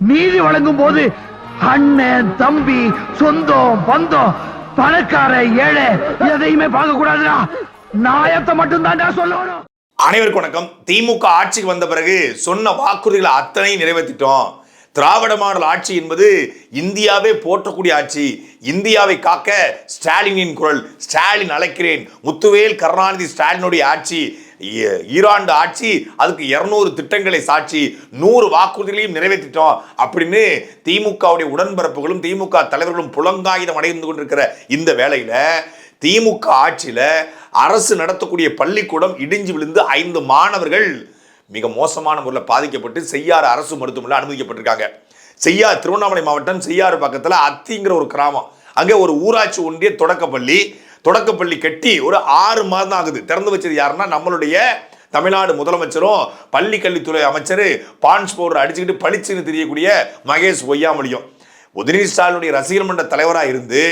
நீதி வழங்கும் போது அண்ணன் தம்பி சொந்தம் பந்தம் பணக்கார ஏழை எதையுமே பார்க்க கூடாதுடா நாயத்தை மட்டும் சொல்லணும். அனைவருக்கும் வணக்கம். திமுக ஆட்சிக்கு வந்த பிறகு சொன்ன வாக்குறுதிகளை அத்தனையும் நிறைவேற்றிட்டோம். திராவிட மாடல் ஆட்சி என்பது இந்தியாவே போற்றக்கூடிய ஆட்சி. இந்தியாவை காக்க ஸ்டாலினின் குரல். ஸ்டாலின் அழைக்கிறேன். முத்துவேல் கருணாநிதி ஸ்டாலினுடைய ஆட்சி. ஈராண்டு ஆட்சி அதுக்கு இருநூறு திட்டங்களை சாட்சி நூறு வாக்குறுதிகளையும் நிறைவேற்றிட்டோம் அப்படின்னு திமுகவுடைய உடன்பரப்புகளும் திமுக தலைவர்களும் புலங்காயுதம் அடைந்து கொண்டிருக்கிற இந்த வேலையில் திமுக ஆட்சியில அரசு நடத்தக்கூடிய பள்ளிக்கூடம் இடிஞ்சு விழுந்து ஐந்து மாணவர்கள் மிக மோசமான முறையில் பாதிக்கப்பட்டு செய்யாறு அரசு மருத்துவமனையில் அனுமதிக்கப்பட்டிருக்காங்க. செய்யார் திருவண்ணாமலை மாவட்டம் செய்யாறு பக்கத்தில் அத்திங்கிற ஒரு கிராமம். அங்கே ஒரு ஊராட்சி ஒன்றிய தொடக்கப்பள்ளி தொடக்கப்பள்ளி கட்டி ஒரு ஆறு மாதம் தான் ஆகுது. திறந்து வச்சது யாருன்னா நம்மளுடைய தமிழ்நாடு முதலமைச்சரும் பள்ளி கல்வித்துறை அமைச்சர் பான்ஸ் பவுடர் அடிச்சுக்கிட்டு பளிச்சுன்னு தெரியக்கூடிய மகேஷ் பொய்யாமொழியும். உதிரி ஸ்டாலினுடைய ரசிகர் மன்ற தலைவராக இருந்து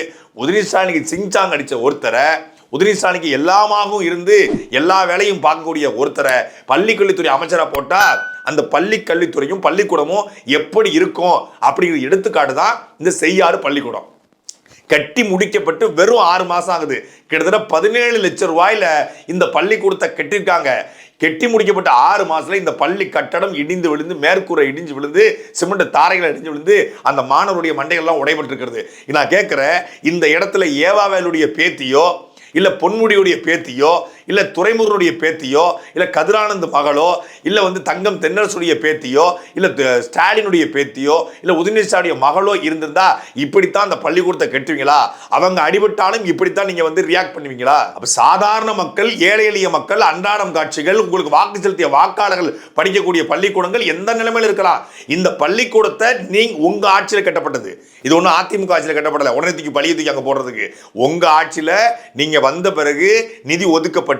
உதிரி ஸ்டாலினுக்கு சிங்சாங் அடித்த ஒருத்தரை உதயநிதி ஸ்டாலினுக்கு எல்லாமாகவும் இருந்து எல்லா வேலையும் பார்க்கக்கூடிய ஒருத்தரை பள்ளி கல்வித்துறை அமைச்சராக போட்டால் அந்த பள்ளி கல்வித்துறையும் பள்ளிக்கூடமும் எப்படி இருக்கும் அப்படிங்கிற எடுத்துக்காட்டு தான் இந்த செய்யாறு பள்ளிக்கூடம். கட்டி முடிக்கப்பட்டு வெறும் ஆறு மாசம் ஆகுது. கிட்டத்தட்ட பதினேழு லட்சம் ரூபாயில இந்த பள்ளிக்கூடத்தை கட்டியிருக்காங்க. கட்டி முடிக்கப்பட்ட ஆறு மாசத்துல இந்த பள்ளி கட்டடம் இடிந்து விழுந்து மேற்கூரை இடிஞ்சு விழுந்து சிமெண்ட் தாரைகள் இடிஞ்சு விழுந்து அந்த மாணவருடைய மண்டைகள்லாம் உடைபட்டு இருக்கிறது நான் கேட்கிறேன் இந்த இடத்துல ஏவாவேலுடைய பேத்தியோ இல்ல பொன்முடியுடைய பேத்தியோ இல்லை துறைமுருடைய பேத்தியோ இல்லை கதிரானந்த் மகளோ இல்லை வந்து தங்கம் தென்னரசுடைய பேத்தியோ இல்லை ஸ்டாலினுடைய பேத்தியோ இல்லை உதயநிதி ஸ்டாலினுடைய மகளோ இருந்திருந்தா இப்படித்தான் அந்த பள்ளிக்கூடத்தை கட்டுவீங்களா? அவங்க அடிபட்டாலும் இப்படித்தான் நீங்கள் வந்து ரியாக்ட் பண்ணுவீங்களா? அப்போ சாதாரண மக்கள் ஏழை எளிய மக்கள் அன்றாடம் காட்சிகள் உங்களுக்கு வாக்கு செலுத்திய வாக்காளர்கள் படிக்கக்கூடிய பள்ளிக்கூடங்கள் எந்த நிலைமையில் இருக்கலாம்? இந்த பள்ளிக்கூடத்தை நீங்க உங்கள் ஆட்சியில் கட்டப்பட்டது. இது ஒன்றும் அதிமுக ஆட்சியில் கட்டப்படலை. உடனே தூக்கி பழிய தூக்கி அங்கே போடுறதுக்கு. உங்கள் ஆட்சியில் நீங்கள் வந்த பிறகு நிதி ஒதுக்கப்பட்டு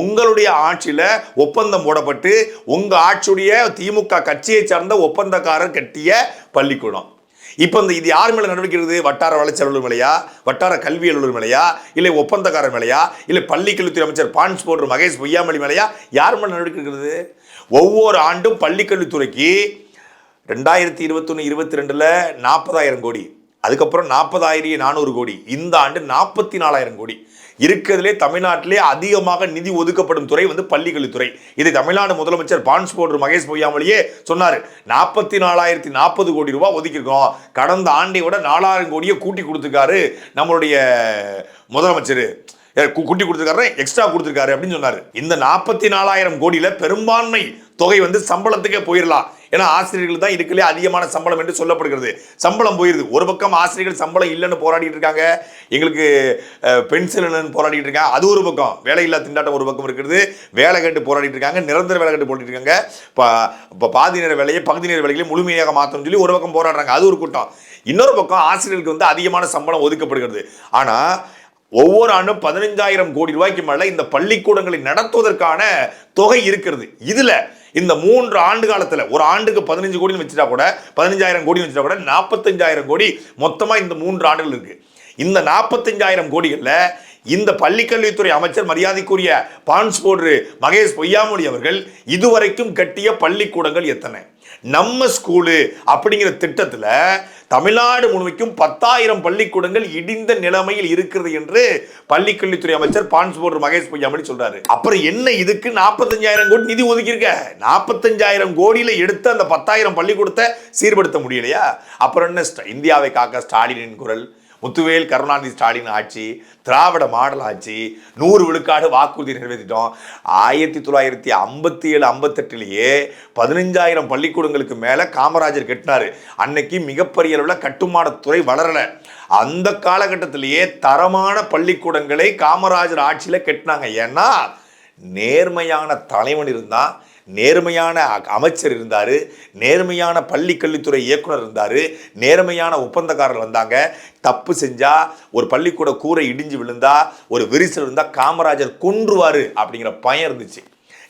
உங்களுடைய ஆட்சியில் ஒப்பந்தம் போடப்பட்டு உங்கள் ஆட்சியுடைய திமுக கட்சியை சார்ந்த ஒப்பந்தக்காரர் கட்டிய பள்ளிக்கூடம். இப்போ இந்த இது யார் மேலே நடவடிக்கை எடுக்குது? வட்டார வளர்ச்சி அலுவலர் மேலையா? வட்டார கல்வி அலுவலர் மேலையா? இல்லை ஒப்பந்தக்காரர் மேலையா? இல்லை பள்ளி கல்வித்துறை அமைச்சர் பான்ஸ் போன்ற மகேஷ் பொய்யாமொழி மேலையா? யார் மேலே நடவடிக்கை ஒவ்வொரு ஆண்டும் பள்ளி கல்வித்துறைக்கு ரெண்டாயிரத்தி இருபத்தொன்று இருபத்தி ரெண்டில் நாற்பதாயிரம் கோடி. அதுக்கப்புறம் நாற்பதாயிரத்தி நானூறு கோடி. இந்த ஆண்டு நாற்பத்தி நாலாயிரம் கோடி. இருக்கிறதுலே தமிழ்நாட்டிலே அதிகமாக நிதி ஒதுக்கப்படும் துறை வந்து பள்ளிக்கல்வித்துறை. இதை தமிழ்நாடு முதலமைச்சர் பான்ஸ் போடுற மகேஷ் பொய்யாமலேயே சொன்னார். நாற்பத்தி நாலாயிரத்தி நாற்பது கோடி ரூபாய் ஒதுக்கியிருக்கோம். கடந்த ஆண்டை விட நாலாயிரம் கோடியை கூட்டி கொடுத்துருக்காரு நம்மளுடைய முதலமைச்சர். குட்டி கொடுத்துருக்காரு எக்ஸ்ட்ரா கொடுத்துருக்காரு அப்படின்னு சொன்னார். இந்த நாற்பத்தி நாலாயிரம் கோடியில் பெரும்பான்மை தொகை வந்து சம்பளத்துக்கே போயிடலாம் ஏன்னா ஆசிரியர்கள் தான் இதுக்குள்ளே அதிகமான சம்பளம் என்று சொல்லப்படுகிறது. சம்பளம் போயிருது. ஒரு பக்கம் ஆசிரியர்கள் சம்பளம் இல்லைன்னு போராடிட்டு இருக்காங்க. எங்களுக்கு பென்சில் இல்லைன்னு போராடிட்டு இருக்காங்க. அது ஒரு பக்கம். வேலையில்லா திண்டாட்டம் ஒரு பக்கம் இருக்கிறது வேலை கேட்டு போராடிட்டு இருக்காங்க. நிரந்தர வேலை கேட்டு போராடிட்டு இருக்காங்க. இப்போ இப்போ பாதி நேர வேலையை பகுதி நேர வேலைகளை முழுமையாக மாற்றணும்னு சொல்லி ஒரு பக்கம் போராடுறாங்க. அது ஒரு கூட்டம். இன்னொரு பக்கம் ஆசிரியர்களுக்கு வந்து அதிகமான சம்பளம் ஒதுக்கப்படுகிறது. ஆனால் ஒவ்வொரு ஆண்டும் பதினஞ்சாயிரம் கோடி ரூபாய்க்கு மேல இந்த பள்ளிக்கூடங்களை நடத்துவதற்கான தொகை இருக்கிறது. இதுல இந்த மூன்று ஆண்டு காலத்துல ஒரு ஆண்டுக்கு பதினஞ்சு கோடின்னு வச்சுட்டா கூட பதினஞ்சாயிரம் கோடி வச்சுட்டா கூட நாற்பத்தஞ்சாயிரம் கோடி மொத்தமா இந்த மூன்று ஆண்டுகள் இருக்கு. இந்த நாற்பத்தஞ்சாயிரம் கோடிகளில் இந்த பள்ளிக்கல்வித்துறை அமைச்சர் மரியாதைக்குரிய பான்ஸ்போர்டு மகேஷ் பொய்யாமொழி அவர்கள் இதுவரைக்கும் கட்டிய பள்ளிக்கூடங்கள் எத்தனை? நம்ம ஸ்கூலு அப்படிங்கிற திட்டத்தில் தமிழ்நாடு முழுமைக்கும் பத்தாயிரம் பள்ளிக்கூடங்கள் இடிந்த நிலைமையில் இருக்கிறது என்று பள்ளிக்கல்வித்துறை அமைச்சர் பான்ஸ்போர்டு மகேஷ் பொய்யாமொழி சொல்றாரு. அப்புறம் என்ன இதுக்கு நாற்பத்தஞ்சாயிரம் கோடி நிதி ஒதுக்கியிருக்க? நாற்பத்தஞ்சாயிரம் கோடியில் எடுத்து அந்த பத்தாயிரம் பள்ளிக்கூடத்தை சீர்படுத்த முடியலையா? அப்புறம் என்ன ஸ்ட- இந்தியாவை காக்க ஸ்டாலினின் குரல்? முத்துவேல் கருணாநிதி ஸ்டாலின் ஆட்சி திராவிட மாடல் ஆட்சி நூறு விழுக்காடு வாக்குறுதி நிறைவேற்றிட்டோம். ஆயிரத்தி தொள்ளாயிரத்தி ஐம்பத்தி ஏழு ஐம்பத்தெட்டுலேயே பதினஞ்சாயிரம் பள்ளிக்கூடங்களுக்கு மேலே காமராஜர் கட்டினார். அன்னைக்கு மிகப்பெரிய அளவில் கட்டுமானத்துறை வளரலை. அந்த காலகட்டத்திலேயே தரமான பள்ளிக்கூடங்களை காமராஜர் ஆட்சியில் கட்டினாங்க. ஏன்னா நேர்மையான தலைவன் இருந்தால் நேர்மையான அமைச்சர் இருந்தார் நேர்மையான பள்ளி கல்வித்துறை இயக்குனர் இருந்தார் நேர்மையான ஒப்பந்தக்காரர் வந்தாங்க. தப்பு செஞ்சால் ஒரு பள்ளிக்கூட கூரை இடிஞ்சு விழுந்தா ஒரு விரிசல் இருந்தால் காமராஜர் கொன்றுவார் அப்படிங்கிற பயம் இருந்துச்சு.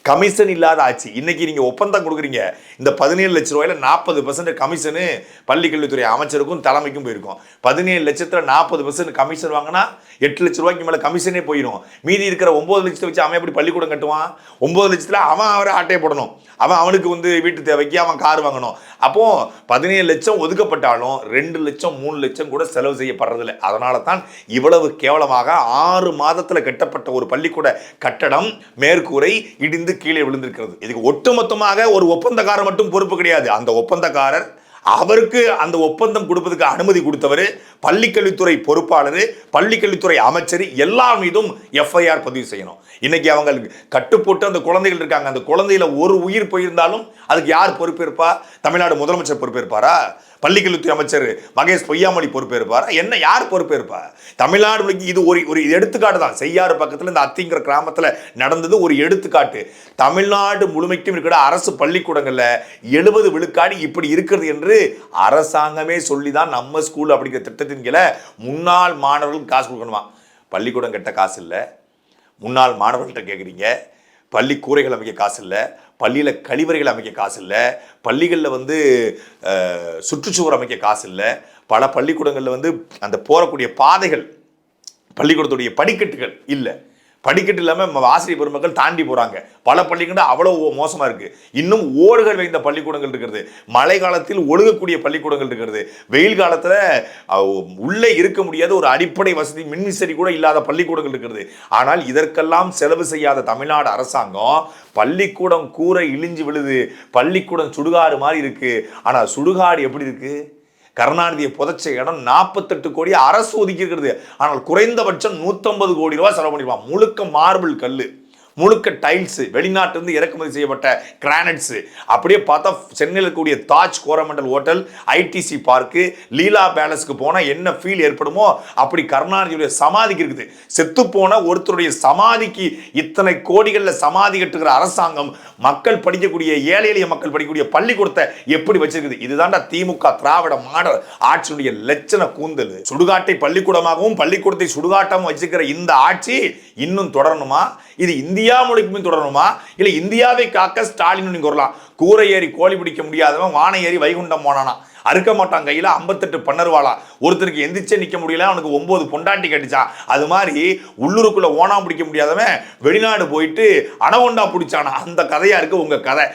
கமிஷன் இல்லாத ஆட்சி. இன்னைக்கு நீங்கள் ஒப்பந்தம் கொடுக்குறீங்க. இந்த பதினேழு லட்ச ரூபாயில் நாற்பது பர்சன்ட் கமிஷனு பள்ளிக்கல்வித்துறை அமைச்சருக்கும் தலைமைக்கும் போயிருக்கும். பதினேழு லட்சத்தில் நாற்பது பர்சன்ட் கமிஷன் வாங்கினா எட்டு லட்ச ரூபாய்க்கு மேலே கமிஷனே போயிடும். மீதி இருக்கிற ஒம்பது லட்சத்தை வச்சு அவன் எப்படி பள்ளிக்கூடம் கட்டுவான்? ஒம்பது லட்சத்தில் அவன் அவரை ஆட்டையை போடணும். அவன் அவனுக்கு வந்து வீட்டு தேவைக்கு அவன் கார் வாங்கணும். அப்போ பதினேழு லட்சம் ஒதுக்கப்பட்டாலும் ரெண்டு லட்சம் மூணு லட்சம் கூட செலவு செய்யப்படுறதில்லை. அதனால தான் இவ்வளவு கேவலமாக ஆறு மாதத்தில் கட்டப்பட்ட ஒரு பள்ளிக்கூட கட்டடம் மேற்கூரை இடிந்து கீழே விழுந்திருக்கிறது. இதுக்கு ஒட்டுமொத்தமாக ஒரு ஒப்பந்தக்காரர் மட்டும் பொறுப்பு கிடையாது. அந்த ஒப்பந்தக்காரர் அவருக்கு அந்த ஒப்பந்தம் கொடுப்பதுக்கு அனுமதி கொடுத்தவர் பள்ளிக்கல்வித்துறை பொறுப்பாளர் பள்ளிக்கல்வித்துறை அமைச்சர் எல்லா மீதும் எஃப்ஐஆர் பதிவு செய்யணும். இன்னைக்கு அவங்களுக்கு கட்டுப்போட்டு அந்த குழந்தைகள் இருக்காங்க. அந்த குழந்தையில ஒரு உயிர் போயிருந்தாலும் அதுக்கு யார் பொறுப்பேற்பா? தமிழ்நாடு முதலமைச்சர் பொறுப்பேற்பாரா? பள்ளிக்கல்வித்துறை அமைச்சர் மகேஷ் பொய்யாமொழி பொறுப்பேற்பார்? என்ன யார் பொறுப்பேற்பா? தமிழ்நாடு இது ஒரு ஒரு எடுத்துக்காட்டு தான். செய்யாறு பக்கத்தில் இந்த அத்திங்கிற கிராமத்தில் நடந்தது ஒரு எடுத்துக்காட்டு. தமிழ்நாடு முழுமைக்கும் இருக்கிற அரசு பள்ளிக்கூடங்களில் எழுபது விழுக்காடு இப்படி இருக்கிறது என்று அரசாங்கமே சொல்லி தான் நம்ம ஸ்கூல் அப்படிங்கிற திட்டத்தின் கீழே முன்னாள் மாணவர்களுக்கு காசு கொடுக்கணுமா? பள்ளிக்கூடம் கட்ட காசு இல்லை. முன்னாள் மாணவர்கள்ட்ட கேட்குறீங்க பள்ளி கூரைகள் அமைக்க காசு இல்லை. பள்ளியில் கழிவறைகள் அமைக்க காசு இல்லை. பள்ளிகளில் வந்து சுற்றுச்சுவர் அமைக்க காசு இல்லை. பல பள்ளிக்கூடங்களில் வந்து அந்த போகக்கூடிய பாதைகள் பள்ளிக்கூடத்துடைய படிக்கட்டுகள் இல்லை. படிக்கட்டு இல்லாமல் ஆசிரியர் பெருமக்கள் தாண்டி போகிறாங்க பல பள்ளிக்கூடம் அவ்வளோ மோசமாக இருக்குது இன்னும் ஓடுகள் வைந்த பள்ளிக்கூடங்கள் இருக்கிறது. மழை காலத்தில் ஒழுகக்கூடிய பள்ளிக்கூடங்கள் இருக்கிறது. வெயில் காலத்தில் உள்ளே இருக்க முடியாத ஒரு அடிப்படை வசதி மின்விசரி கூட இல்லாத பள்ளிக்கூடங்கள் இருக்கிறது. ஆனால் இதற்கெல்லாம் செலவு செய்யாத தமிழ்நாடு அரசாங்கம் பள்ளிக்கூடம் கூரை இழிஞ்சு விழுது. பள்ளிக்கூடம் சுடுகாடு மாதிரி இருக்குது ஆனால் சுடுகாடு எப்படி இருக்குது கருணாநிதியை புதைச்ச இடம் நாற்பத்தெட்டு கோடி அரசு ஒதுக்கி இருக்கிறது ஆனால் குறைந்தபட்சம் நூற்றம்பது கோடி ரூபாய் செலவு பண்ணிடுவான் முழுக்க மார்பிள் கல் முழுக்க டைல்ஸு வெளிநாட்டிலிருந்து இறக்குமதி செய்யப்பட்ட கிரானட்ஸு அப்படியே பார்த்தா சென்னையில் இருக்கக்கூடிய Taj Coromandel hotel ITC park Leela பேலஸ்க்கு போனால் என்ன ஃபீல் ஏற்படுமோ அப்படி கருணாநிதியுடைய சமாதிக்கு இருக்குது. செத்துப்போன ஒருத்தருடைய சமாதிக்கு இத்தனை கோடிகளில் சமாதி கட்டுகிற அரசாங்கம் மக்கள் படிக்கக்கூடிய ஏழை எளிய மக்கள் படிக்கக்கூடிய பள்ளிக்கூடத்தை எப்படி வச்சிருக்குது? இதுதான்டா திமுக திராவிட மாடல் ஆட்சியுடைய லட்சண கூந்தல். சுடுகாட்டை பள்ளிக்கூடமாகவும் பள்ளிக்கூடத்தை சுடுகாட்டமும் வச்சிருக்கிற இந்த ஆட்சி இன்னும் தொடரணுமா? இது இந்தியா மொழிக்குமே தொடரணுமா? இல்லை இந்தியாவை காக்க ஸ்டாலின் நீங்கள் வரலாம். கூரை ஏறி கோழி பிடிக்க முடியாதவன் வானை ஏறி வைகுண்டம் போனானா அறுக்க மாட்டான் கையில் ஐம்பத்தெட்டு பன்னர்வாளா ஒருத்தருக்கு எந்திரிச்சே நிற்க முடியல அவனுக்கு ஒம்பது பொண்டாட்டி கட்டிச்சான் அது மாதிரி உள்ளூருக்குள்ளே ஓனா பிடிக்க முடியாதவன் வெளிநாடு போயிட்டு அணவொண்டா பிடிச்சானா. அந்த கதையாக இருக்குது உங்கள் கதை.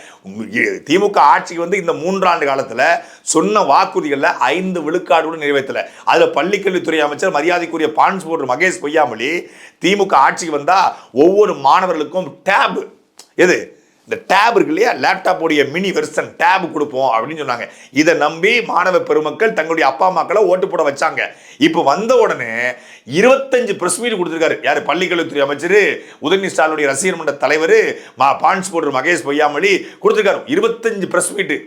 திமுக ஆட்சிக்கு வந்து இந்த மூன்றாண்டு காலத்தில் சொன்ன வாக்குறுதிகளில் ஐந்து விழுக்காடு கூட அதில் பள்ளிக்கல்வித்துறை அமைச்சர் மரியாதைக்குரிய பான்ஸ் மகேஷ் பொய்யாமொழி திமுக ஆட்சிக்கு வந்தால் ஒவ்வொரு மாணவர்களுக்கும் டேப் எது? இந்த டேப் இருக்கு இல்லையா? லேப்டாப்போடைய மினி வெர்சன் டேப் கொடுப்போம் அப்படின்னு சொன்னாங்க. இதை நம்பி மாணவ பெருமக்கள் தங்களுடைய அப்பா அம்மாக்களை ஓட்டு போட வச்சாங்க. இப்போ வந்த உடனே இருபத்தஞ்சு ப்ரெஸ் மீட் கொடுத்துருக்காரு. யார்? பள்ளிக்கல்வித்துறை அமைச்சர் உதயநிதி ஸ்டாலினுடைய ரசிகர் மன்ற தலைவர் மா பான்ஸ் போடுற மகேஷ் பொய்யாமொழி கொடுத்துருக்காரு. இருபத்தஞ்சு ப்ரெஸ் மீட்டு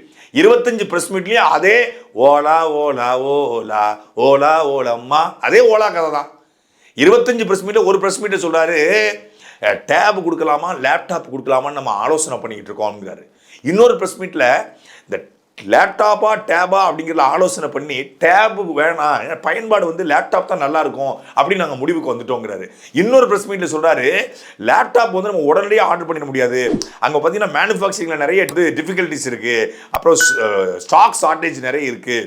இருபத்தஞ்சு ப்ரெஸ் மீட்லேயும் அதே ஓலா ஓலா ஓலா ஓலா ஓலம்மா. அதே ஓலா கதை தான். இருபத்தஞ்சு ப்ரெஸ் மீட்டில் ஒரு ப்ரெஸ் மீட்டை சொல்கிறாரு டேப் கொடுக்கலாமா லேப்டாப் கொடுக்கலாமான்னு நம்ம ஆலோசனை பண்ணிக்கிட்டு இருக்கோம்ங்கிறாரு இன்னொரு ப்ரெஸ் மீட்டில் இந்த லேப்டாப்பா டேபா அப்படிங்கிறத ஆலோசனை பண்ணி டேபு வேணாம் ஏன்னா பயன்பாடு வந்து லேப்டாப் தான் நல்லா இருக்கும் அப்படின்னு நாங்கள் முடிவுக்கு வந்துட்டோங்கிறாரு. இன்னொரு ப்ரெஸ் மீட்டில் சொல்கிறாரு லேப்டாப் வந்து நம்ம உடனடியாக ஆர்டர் பண்ணிட முடியாது. அங்கே பார்த்தீங்கன்னா மேனுஃபேக்சரிங்கில் நிறைய டிஃபிகல்ட்டிஸ் இருக்குது அப்புறம் ஸ்டாக் ஷார்ட்டேஜ் நிறைய இருக்குது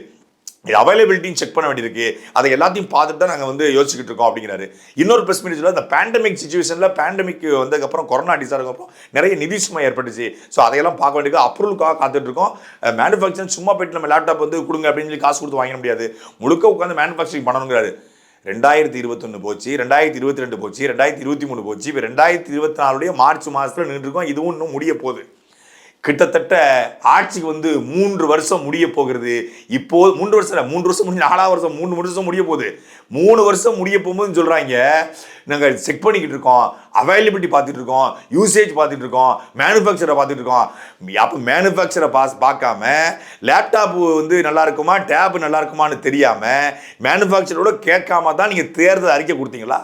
இது அவைலபிலிட்டியும் செக் பண்ண வேண்டியிருக்கு. அதை எல்லாத்தையும் பார்த்துட்டு தான் நாங்கள் வந்து யோசிச்சுக்கிட்டு இருக்கோம் அப்படிங்கிறாரு. இன்னொரு ப்ரெஸ் மீட் சொல்ல இந்த பேண்டமிக் சுச்சுவேஷனில் பேண்டமிக் வந்ததுக்கப்புறம் கொரோனா டிசாருக்கு அப்புறம் நிறைய நிதி சுமை ஏற்பட்டுச்சு. ஸோ அதையெல்லாம் பார்க்க வேண்டியது அப்ரூவலுக்காக காத்துட்ருக்கோம் மேனுஃபேக்சரிங் சும்மா போயிட்டு நம்ம லேப்டாப் வந்து கொடுங்க அப்படின்னு சொல்லி காசு கொடுத்து வாங்க முடியாது. முழுக்க உட்காந்து மேனுஃபேக்சரிங் பண்ணணுங்கிறாரு. ரெண்டாயிரத்தி இருபத்தொன்று போச்சு ரெண்டாயிரத்தி இருபத்தி ரெண்டு போச்சு ரெண்டாயிரத்தி இருபத்தி மூணு போச்சு இப்போ ரெண்டாயிரத்தி இருபத்தி நாலுடைய மார்ச் மாதத்தில் நின்றுருக்கோம். இதுவும் இன்னும் முடிய போகுது. கிட்டத்தட்ட ஆட்சிக்கு வந்து மூன்று வருஷம் முடிய போகிறது. இப்போ மூன்று வருஷம் இல்லை மூன்று வருஷம் முடிஞ்சு நாலாவது வருஷம் மூணு வருஷம் முடிய போகுது. மூணு வருஷம் முடிய போகும்போதுன்னு சொல்கிறாங்க நாங்கள் செக் பண்ணிக்கிட்டு இருக்கோம். அவைலபிலிட்டி பார்த்துட்டு இருக்கோம். யூசேஜ் பார்த்துட்டு இருக்கோம். மேனுஃபேக்சரை பார்த்துட்டு இருக்கோம். அப்போ மேனுஃபேக்சரை பாஸ் பார்க்காம லேப்டாப்பு வந்து நல்லா இருக்குமா டேப் நல்லா இருக்குமான்னு தெரியாமல் மேனுஃபேக்சரோட கேட்காம தான் நீங்கள் தேர்தல் அறிக்கை கொடுத்தீங்களா?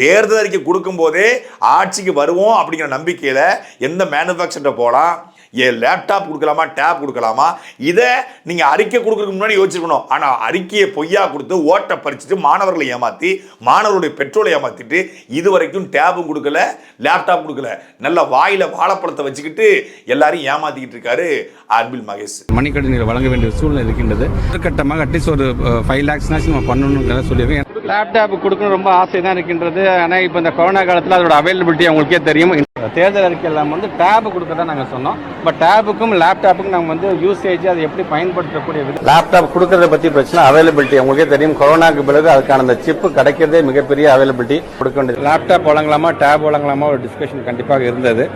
தேர்தல் அறிக்கை கொடுக்கும்போதே ஆட்சிக்கு வருவோம் அப்படிங்கிற நம்பிக்கையில் எந்த மேனுஃபேக்சர்கிட்ட போகலாம்? ஏன் லேப்டாப் கொடுக்கலாமா டேப் கொடுக்கலாமா? இதை நீங்கள் அறிக்கை கொடுக்கறதுக்கு முன்னாடி யோசிச்சிருக்கணும். ஆனால் அறிக்கையை பொய்யா கொடுத்து ஓட்டை பறிச்சுட்டு மாணவர்களை ஏமாற்றி மாணவர்களுடைய பெட்ரோலை ஏமாற்றிட்டு இது வரைக்கும் டேபும் கொடுக்கல லேப்டாப் கொடுக்கல. நல்ல வாயில் வாழைப்பழத்தை வச்சுக்கிட்டு எல்லாரையும் ஏமாத்திக்கிட்டு இருக்காரு அன்பில் மகேஷ். மணிக்கடன் வழங்க வேண்டிய சூழ்நிலை இருக்கின்றது. முதற்கட்டமாக அட்லீஸ்ட் ஒரு ஃபைவ் லேக்ஸ்னாச்சும் நம்ம பண்ணணுங்கிறத சொல்லியிருக்கேன் லேப்டாப் கொடுக்கணும் ரொம்ப ஆசை தான் இருக்கின்றது. ஆனால் இப்போ இந்த கொரோனா காலத்தில் அதோட அவைலபிலிட்டி அவங்களுக்கே தெரியும். தேர்தல் அறிக்கையில் நம்ம வந்து டேப் கொடுக்கறதா நாங்கள் சொன்னோம். பட் டேபுக்கும் லேப்டாப்புக்கும் நாங்கள் வந்து யூசேஜ் அதை எப்படி பயன்படுத்தக்கூடிய லேப்டாப் கொடுக்கறத பற்றி பிரச்சனை அவைலபிலிட்டி உங்களுக்கே தெரியும். கொரோனாக்கு பிறகு அதுக்கான அந்த சிப்பு கிடைக்கிறதே மிகப்பெரிய அவைலபிலிட்டி கொடுக்க வேண்டியது. லேப்டாப் வழங்கலாமா டேப் வழங்கலாமா ஒரு டிஸ்கஷன் கண்டிப்பாக இருந்தது.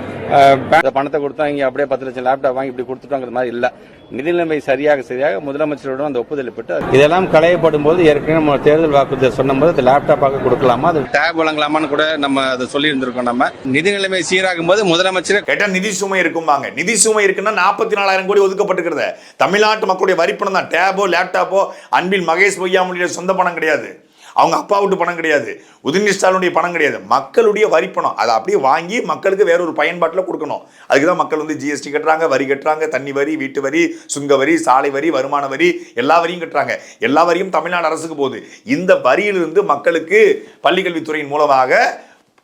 பணத்தை கொடுத்தா இங்கே அப்படியே பத்து லட்சம் லேப்டாப் வாங்கி இப்படி கொடுத்துட்டாங்கிற மாதிரி இல்லை. நிதி நிலைமை சரியாக சரியாக முதலமைச்சருடன் அந்த ஒப்புதல் பெற்று இதெல்லாம் களையப்படும் போது ஏற்கனவே நம்ம தேர்தல் வாக்குறுதி சொன்னபோது அது லேப்டாப்பாக கொடுக்கலாமா? அது டேப் வழங்கலாமான்னு கூட நம்ம அதை சொல்லி இருந்திருக்கோம் நம்ம. நிதி நிலைமை சீராகும் போது முதலமைச்சர் கேட்டா நிதி சுமை இருக்கும்பாங்க. நிதி சுமை இருக்குன்னா நாற்பத்தி நாலாயிரம் கோடி ஒதுக்கப்பட்டிருக்கிறது. தமிழ்நாட்டு மக்களுடைய வரிப்பணம் தான். டேபோ லேப்டாப்போ அன்பில் மகேஷ் பொய்யாமொழிய சொந்த பணம் கிடையாது. அவங்க அப்பா விட்டு பணம் கிடையாது. உதயநிதி ஸ்டாலினுடைய பணம் கிடையாது. மக்களுடைய வரி பணம். அதை அப்படியே வாங்கி மக்களுக்கு வேற ஒரு பயன்பாட்டில் கொடுக்கணும். அதுக்கு தான் மக்கள் வந்து ஜிஎஸ்டி கட்டுறாங்க வரி கட்டுறாங்க தண்ணி வரி வீட்டு வரி சுங்க வரி சாலை வரி வருமான வரி எல்லா வரியும் கட்டுறாங்க. எல்லா வரியும் தமிழ்நாடு அரசுக்கு போகுது. இந்த வரியிலிருந்து மக்களுக்கு பள்ளிக்கல்வித்துறையின் மூலமாக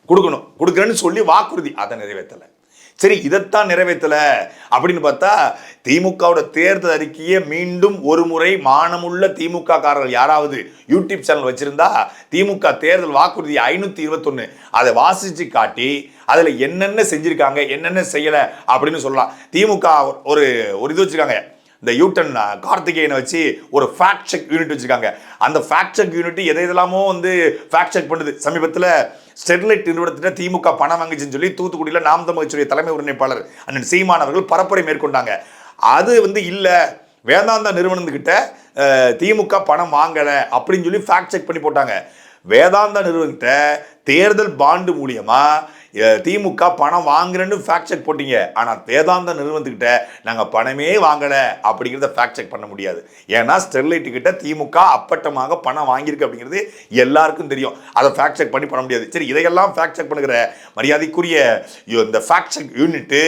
கொடுக்கணும். கொடுக்குறேன்னு சொல்லி வாக்குறுதி. அதை நிறைவேற்றலை. சரி இதைத்தான் நிறைவேற்றல. அப்படின்னு பார்த்தா திமுகவோட தேர்தல் அறிக்கையை மீண்டும் ஒரு முறை மானமுள்ள திமுக காரர்கள் யாராவது யூடியூப் சேனல் வச்சிருந்தா திமுக தேர்தல் வாக்குறுதி ஐநூற்றி இருபத்தொன்னு. அதை வாசித்து காட்டி அதில் என்னென்ன செஞ்சுருக்காங்க என்னென்ன செய்யலை அப்படின்னு சொல்லலாம். திமுக ஒரு ஒரு இது வச்சுருக்காங்க. இந்த யூட்டன் கார்த்திகேயனை வச்சு ஒரு ஃபேக்ட் செக் யூனிட் வச்சுருக்காங்க. அந்த ஃபேக்ட் செக் யூனிட் எதை இதெல்லாமோ வந்து ஃபேக்ட் செக் பண்ணுது. சமீபத்தில் ஸ்டெர்லைட் நிறுவனத்திட்ட திமுக பணம் வாங்கிச்சுன்னு சொல்லி தூத்துக்குடியில் நாம் தமிழ்ச்சியுடைய தலைமை ஒருங்கிணைப்பாளர் அண்ணன் சீமான் அவர்கள் பரப்புரை மேற்கொண்டாங்க. அது வந்து இல்லை. வேதாந்தா நிறுவனத்துக்கிட்ட திமுக பணம் வாங்கலை அப்படின்னு சொல்லி ஃபேக்ட் செக் பண்ணி போட்டாங்க. வேதாந்தா நிறுவனத்தை தேர்தல் பாண்டு மூலியமாக திமுக பணம் வாங்குறேன்னு ஃபேக்ட் செக் போட்டீங்க. ஆனால் வேதாந்த நிறுவனத்துக்கிட்ட நாங்கள் பணமே வாங்கலை அப்படிங்கிறத ஃபேக்ட் செக் பண்ண முடியாது. ஏன்னா ஸ்டெர்லைட் கிட்ட திமுக அப்பட்டமாக பணம் வாங்கியிருக்கு அப்படிங்கிறது எல்லாருக்கும் தெரியும். அதை ஃபேக்ட் செக் பண்ணி பண்ண முடியாது. சரி இதையெல்லாம் ஃபேக்ட் செக் பண்ணுகிற மரியாதைக்குரிய இந்த ஃபேக்ட் செக் யூனிட்டு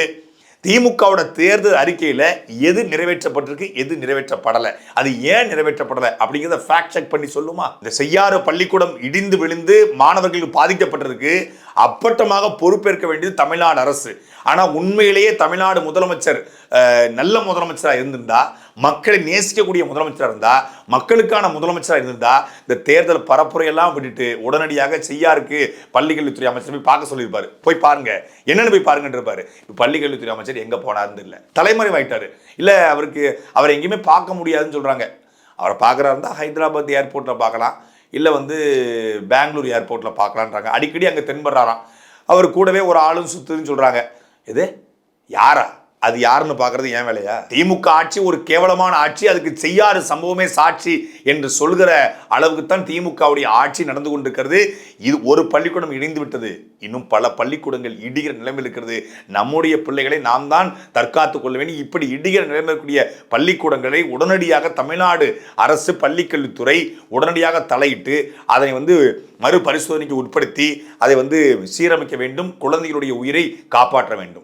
திமுகவோட தேர்தல் அறிக்கையில் எது நிறைவேற்றப்பட்டிருக்கு எது நிறைவேற்றப்படலை? அது ஏன் நிறைவேற்றப்படலை? அப்படிங்கிறத ஃபேக்ட் செக் பண்ணி சொல்லுமா? இந்த செய்யாறு பள்ளிக்கூடம் இடிந்து விழுந்து மாணவர்களுக்கு பாதிக்கப்பட்டிருக்கு. அப்பட்டமாக பொறுப்பேற்க வேண்டியது தமிழ்நாடு அரசு. ஆனால் உண்மையிலேயே தமிழ்நாடு முதலமைச்சர் நல்ல முதலமைச்சராக இருந்திருந்தா மக்களை நேசிக்கக்கூடிய முதலமைச்சராக இருந்தா மக்களுக்கான முதலமைச்சராக இருந்திருந்தா இந்த தேர்தல் பரப்புரையெல்லாம் விட்டுட்டு உடனடியாக செய்யாருக்கு பள்ளிக்கல்வித்துறை அமைச்சர் போய் பார்க்க சொல்லியிருப்பாரு. போய் பாருங்க. என்னென்னு போய் பாருங்கன்றிருப்பாரு. இப்போ பள்ளிக்கல்வித்துறை அமைச்சர் எங்கே போனாருன்னு இல்லை தலைமறைவாயிட்டாரு. இல்லை அவருக்கு அவரை எங்கேயுமே பார்க்க முடியாதுன்னு சொல்கிறாங்க அவரை பார்க்குறா இருந்தால் ஹைதராபாத் ஏர்போர்ட்டில் பார்க்கலாம். இல்லை வந்து பெங்களூர் ஏர்போர்ட்டில் பார்க்கலான்றாங்க. அடிக்கடி அங்கே தென்படுறாராம். அவர் கூடவே ஒரு ஆளும் சுற்றுதுன்னு சொல்கிறாங்க இது யாரா? அது யாருன்னு பார்க்கறது ஏன் வேலையா? திமுக ஆட்சி ஒரு கேவலமான ஆட்சி அதுக்கு செய்யாறு சம்பவமே சாட்சி என்று சொல்கிற அளவுக்கு தான் திமுகவுடைய ஆட்சி நடந்து கொண்டிருக்கிறது. இது ஒரு பள்ளிக்கூடம் இணைந்து விட்டது. இன்னும் பல பள்ளிக்கூடங்கள் இடிகிற நிலைமையில் இருக்கிறது. நம்முடைய பிள்ளைகளை நாம் தான் தற்காத்துக் கொள்ள வேண்டும். இப்படி இடிகிற நிலைமையில் இருக்கக்கூடிய பள்ளிக்கூடங்களை உடனடியாக தமிழ்நாடு அரசு பள்ளிக்கல்வித்துறை உடனடியாக தலையிட்டு அதனை வந்து மறுபரிசோதனைக்கு உட்படுத்தி அதை வந்து சீரமைக்க வேண்டும். குழந்தைகளுடைய உயிரை காப்பாற்ற வேண்டும்.